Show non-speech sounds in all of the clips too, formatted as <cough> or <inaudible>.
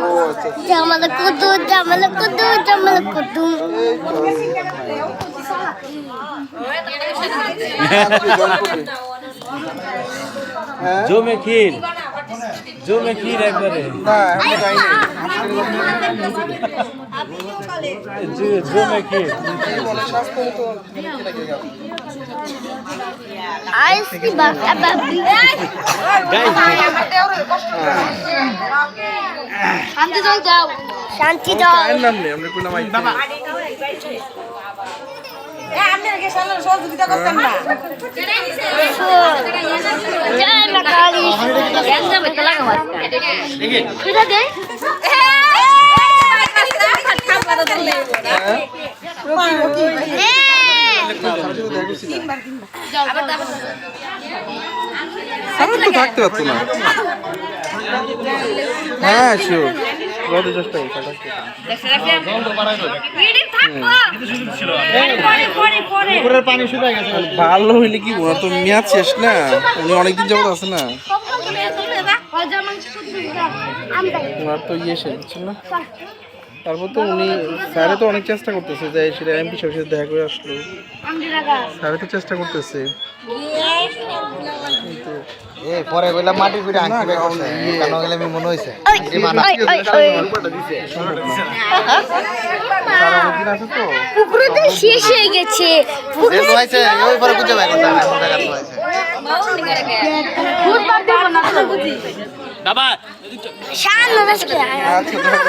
ও আচ্ছা জামালা Kudu জামালা Kudu জামালা Kudu হ্যাঁ জমে ক্ষীর জমে ক্ষীর একবারে না আমি যাইনি জ- জমে ক্ষীর শান্তি দাও শান্তি দাও কইলাম আই বাবা জয় মা কালী একদম তো থাকতে পারতো না। হ্যাঁ শিওর রোদে চেষ্টা পুকুরের পানি শুকায় গেছে ভালো হইলে কি বলো তো মেয়াদ শেষ না? উনি অনেকদিন যাবত আছে না? ওনার তো ইয়ে শেষ না? তারপর তো উনি স্যারে তো অনেক চেষ্টা করতেছে যে সেটা এমপি সাহেবের সাথে দেখা করে আসলো। স্যারে তো চেষ্টা করতেছে। কিন্তু এ পরে কইলাম মাটির পিঠে আংটি কেন গেলে আমি মনে হইছে? তো পুকুরে তো। শেষ হয়ে গেছে। যে হইছে ওই পরে বুঝে ভাই কথা না কোন হইছে ফুটবল দেব না বুঝি বাবা শান নমস্কার আচ্ছা দেখা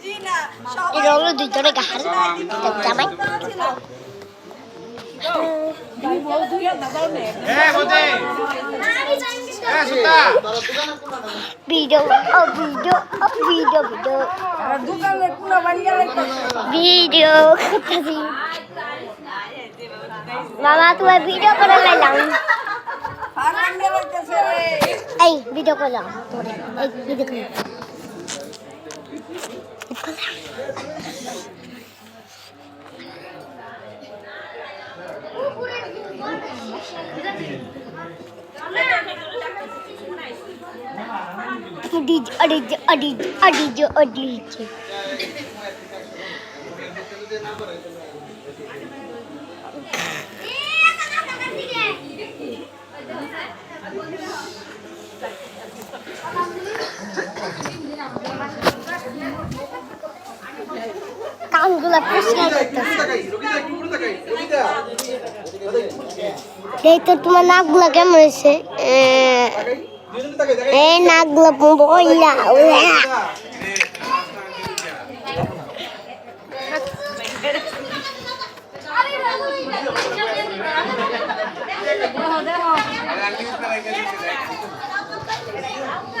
এই রঙ দুইজনে গাহার জামাই। Video video video video. Video মামা তোমার ভিডিও করে লাইলাম। এই ভিডিও করলাম তোরে এই video Adij, adij, adij, adij, adij. কানগুলা পরিষ্কার করতেছে এই তো তোমার নাকগুলা কেমন হয়েছে? এই নাকগুলা বইলা এটা হ্যাঁ বুঝুই আমরা যাচ্ছি এই মা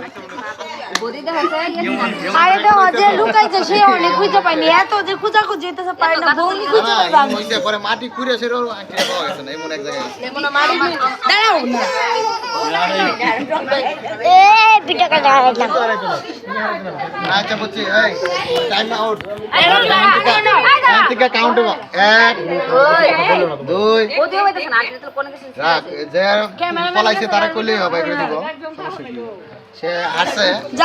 আরে তো যে লুকাইছে সে অনেক খুঁজে পাইনি এত যে খুঁজা খুঁজে যেতেছে পারে না বউনি খুঁজে পাইবে আমি হইছে পরে মাটি কুড়ে সেরো আংটি পাওয়া গেছে না এমন এক জায়গায়। আছে। দাঁড়াও। এ পিঠা কাটা আচ্ছা বুঝছি এই টাইম আউট থেকে কাউন্ট হবে। এক দুই। রাখ যে পলাইছে তারা করলেই হবে দিব। সে হাসছে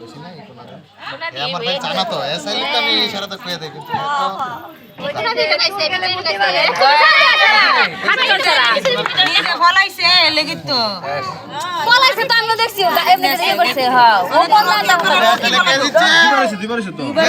বেশি না, এই আমার ভাই জানা তো এ তো আমি এমনি করে ইয়ে করছে হ্যাঁ ও বললা এ, তাহলে কে দিচ্ছে? এ,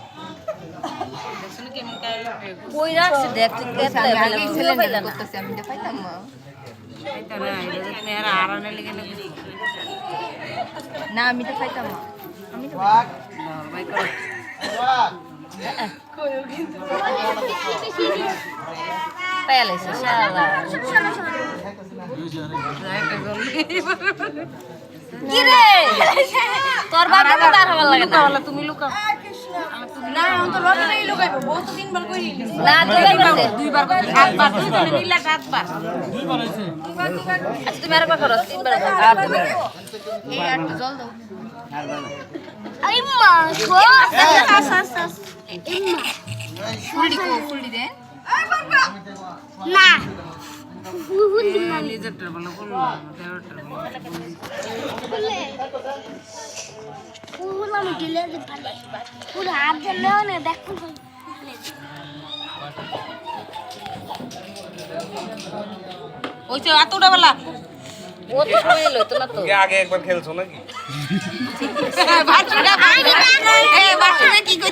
কই রাখছে না। আমি তো পাইতাম না। ভাই করো পেলাইছে শালা। কি রে তোর বাবা তো তার ভালো লাগে না। তুমি লুকাও। না আমি তো রবে নাই লুকাইবো। বউ তিনবার কই নিলি না দুইবার করছে দুইবার করে সাতবার দুইজনে মিলে সাতবার। আচ্ছা তুমি আরেকবার করো তিনবার করো। আর তুমি আই মা গো আস আস আস। ইম্মা ফুলডি কো ফুলডি দে। না। ফুলডি না নিজেরটার বলো বলল দেওয়ারটার বলো ফুল আমি দিলে যে ভালো ফুল হাত দিলেও না দেখ ফুল ওই যে এতটা বেলা ও তো সময় এলো তো না তো আগে একবার খেলছো নাকি বাচ্চাটা কি কই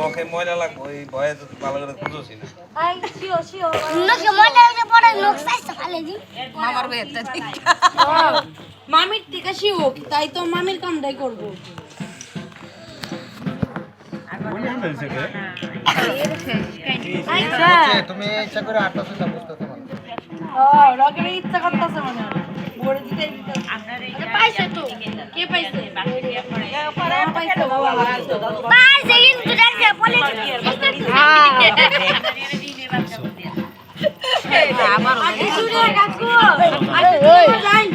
নখে ময়লা লাগবে ভয়ে ভালো করে খুঁজোছি না। ফালে দি মামার থেকে শিও তাই তো মামির কামটাই করব। তুমি ইচ্ছা করে আটটা হ্যাঁ রকের ইচ্ছা করতেছে মনে হয়। দিতে পাইছে তো? কে পাইছে? পাইছে? কিন্তু বলে আমার কাকু। যাই।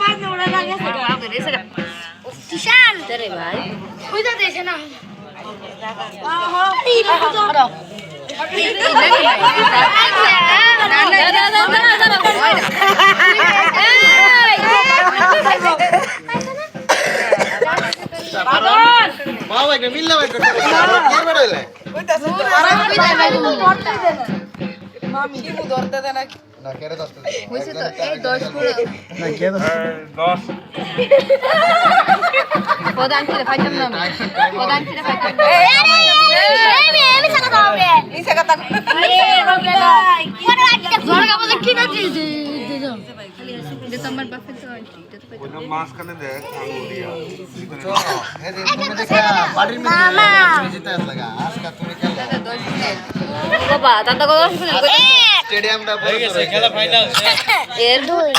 বাদ ওরা লাগেছে ভাই। করতে কে বেরোলে না? কেড়ে দশটা হইছে তো এই দশ। <laughs> প্রধান ছিল পাইতাম না আমি। প্রধান ছিল পাইতাম না আমি সাকা দাও রে নিচে কথা আরে রকে না পরে আজকে ঝড়কা বলে কি না তো হ্যাঁ রে তুমি? দেখা বাড়ির মামা। মেয়ে জিতে আসলাগা আজকে তুমি খেলো বাবা দাদা কথা শুনে স্টেডিয়ামটা বড় করে খেলা ফাইনাল এর দুই।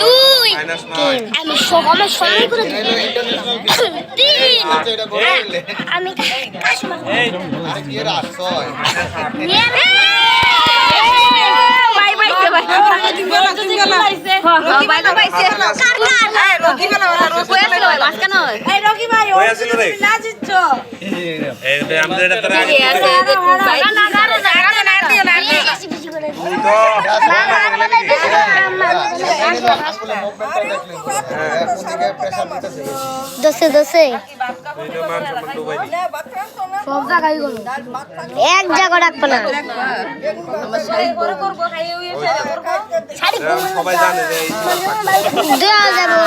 দুই। আমি সব আমার করে দিই তিন। কি রকি ভাই হয়ে আমাদের দোষে দোষে মান সব জায়গায় গেল এক জায়গা রাখব না দেওয়া যাবে।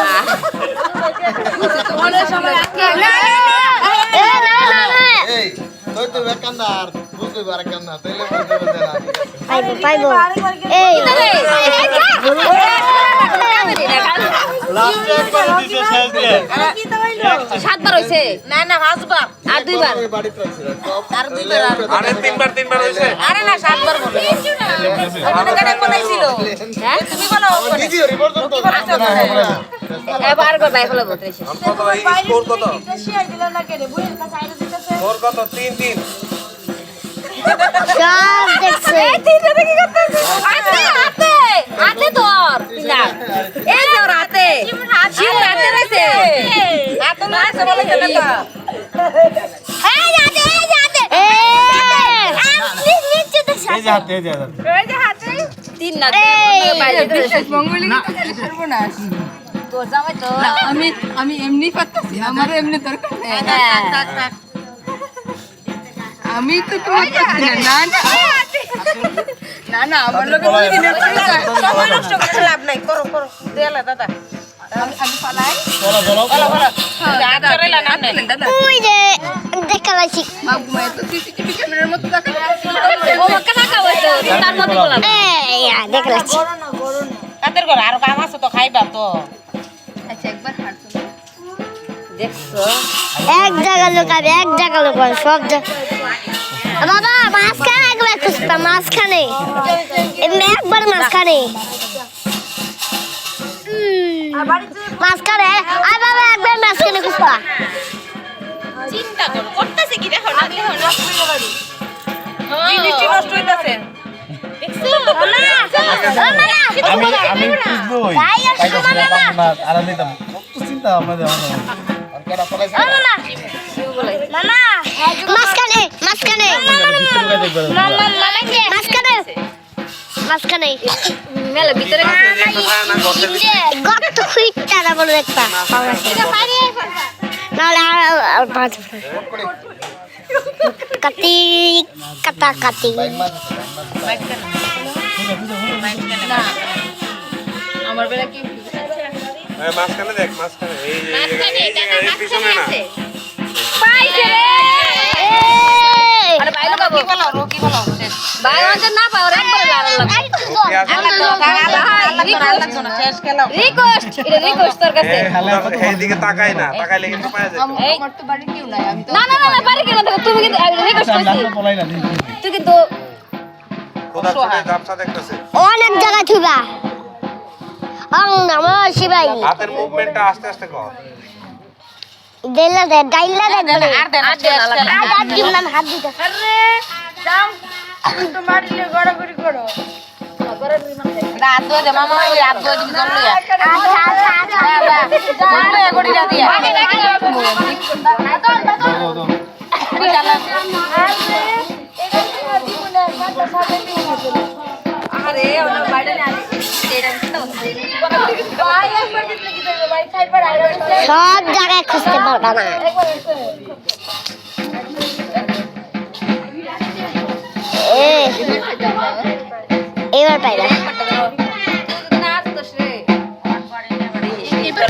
পাইবো পাইবো এই সাতবার হইছে না না পাঁচবার আর দুইবার আর দুইবার আরে তিনবার তিনবার হইছে আরে না সাতবার বলে ওখানে কেন বলাইছিল হ্যাঁ তুমি বলো ভিডিও রিপোর্ট তো এবার গো বাই ফলো বলতে কত স্কোর কত শিয়াই দিলেন না কেন বুঝে কাছে আইরে দিতেছে স্কোর কত? তিন তিন। সব দেখছে। তিনটা দেখি করতেছে হাতে হাতে হাতে তোর। তিনটা। এই তোর হাতে। শিব হাতে রয়েছে। হাতে রয়েছে বলে কেন এই যাতে এই যাতে এই নিচে দেখছ এই যে হাতে। এই যে হাতে তিন না এই। বাইরে মঙ্গলি তো খালি সর্বনাশ। তোর জামাই তো আমি আমি এমনি পারতাছি আমার এমনি দরকার নেই। আমি তো তোমার কাছে না না না। না আমার লোক সময় নষ্ট করে লাভ নাই। করো করো দেলা দাদা। আমি আমি পালাই। বলো বলো বলো বলো দাদা করেলা না নেই দাদা। তুই যে দেখালাইছি মাগু মায়ের তো সিসিটিভি ক্যামেরার মতো দেখা ও কেন খাওয়াই তো তার মধ্যে বললাম। এই আ, দেখালাইছি কাদের ঘর আর কাম আছে তো খাইবা তো। আচ্ছা একবার দেখছ এক জায়গা লোকাবে এক জায়গা লোকাবে সব জায়গা বাবা মাঝখানে একবার খুঁজতাম মাঝখানে। এমনি একবার মাঝখানে। মাঝখানে। আর বাবা একবার মাঝখানে খুঁজতা চিন্তা করো করতেছে কি? দেখো না দেখো না। নষ্ট হইতাছে। আমি আমি খুঁজবো আর না। না আরাম নিতাম কত চিন্তা আমাদের আমাদের আর কেডা ফলাইছে ও মামা মামা মাঝখানে মাঝখানে মাঝখানে মাঝখানে। মেলা ভিতরে গর্ত খুঁজতে না বলে দেখতা নাহলে আর আর পাঁচ কাটি কাটা কাটি আমার বেলা কি মাঝখানে দেখ মাঝখানে। এই এই পিছনে না। পাইছে রে! এই! আরে বাইরে বলো? রকি বলো? ভাই ওদের না পাও রে একবার লাল লাল ওকে আসলে শেষ খেলাও রিকোয়েস্ট এটা রিকোয়েস্ট তোর কাছে। এই তাকাই না তাকাইলে কিন্তু পাওয়া যায়। আমার তো বাড়ি কেউ নাই আমি না না না না পারি কেন তুমি কিন্তু রিকোয়েস্ট করছি। লাল পলাই না দিন তুই কিন্তু খোদা চোখে ঝাপসা দেখতেছে। অনেক জায়গায় থুবা। অং নমঃ শিবাই হাতের মুভমেন্টটা আস্তে আস্তে কর। দেলা দে ডাইলা দে আর দেন আর দেন আজ আজ দিন না। হাত দিতে। আরে যাও তো মারিলে গড়াগড়ি করো। দো দে দো আরে বাইরে সব জায়গায় খুঁজতে পারবা না। এবার পাইলা। না তো রে এবার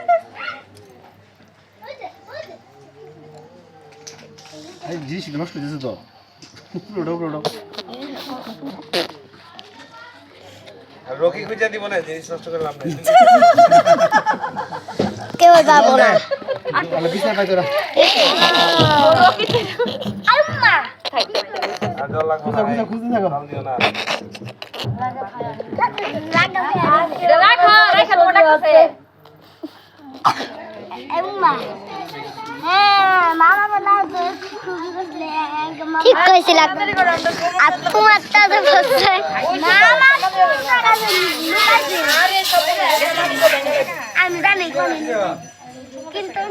জিনিস নষ্ট হয়েছে তো পুরোটা আর রকি খুঁজে দিব না জিনিস নষ্ট করে লাভ নেই। কেউ যাব না। বিছনা পাই তোরা আম্মা। রাখো রাখা ঠিক কইছিল আর তোমার তাতে বসছে আমি জানি কিন্তু